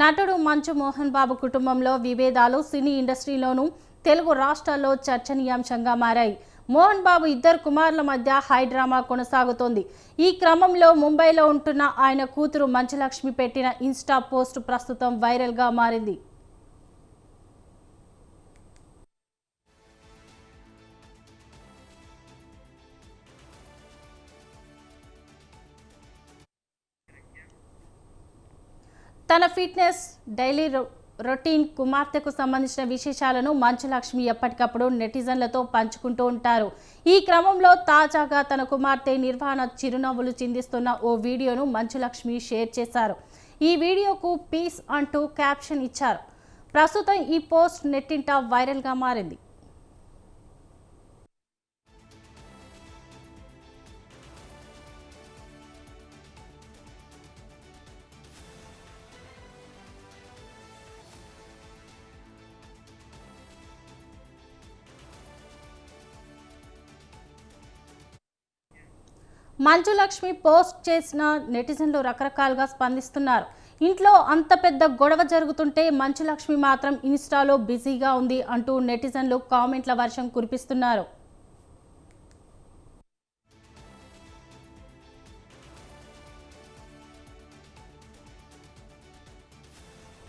నటుడు మంచు మోహన్ బాబు కుటుంబంలో విభేదాలు సినీ ఇండస్ట్రీలోనూ తెలుగు రాష్ట్రాల్లో చర్చనీయాంశంగా మారాయి. మోహన్ బాబు ఇద్దరు కుమారుల మధ్య హై డ్రామా కొనసాగుతోంది. ఈ క్రమంలో ముంబైలో ఉంటున్న ఆయన కూతురు మంచులక్ష్మి పెట్టిన ఇన్స్టా పోస్ట్ ప్రస్తుతం వైరల్గా మారింది. తన ఫిట్నెస్ డైలీ రొ- రొటీన్ కుమార్తెకు సంబంధించిన విశేషాలను మంచులక్ష్మి ఎప్పటికప్పుడు నెటిజన్లతో పంచుకుంటూ ఉంటారు. ఈ క్రమంలో తాజాగా తన కుమార్తె నిర్వహణ చిరునవ్వులు చిందిస్తున్న ఓ వీడియోను మంచులక్ష్మి షేర్ చేశారు. ఈ వీడియోకు పీస్ అంటూ క్యాప్షన్ ఇచ్చారు. ప్రస్తుతం ఈ పోస్ట్ నెట్టింట వైరల్గా మారింది. మంచులక్ష్మి పోస్ట్ చేసిన నెటిజన్లు రకరకాలుగా స్పందిస్తున్నారు. ఇంట్లో అంత పెద్ద గొడవ జరుగుతుంటే మంచులక్ష్మి మాత్రం ఇన్స్టాలో బిజీగా ఉంది అంటూ నెటిజన్లు కామెంట్ల వర్షం కురిపిస్తున్నారు.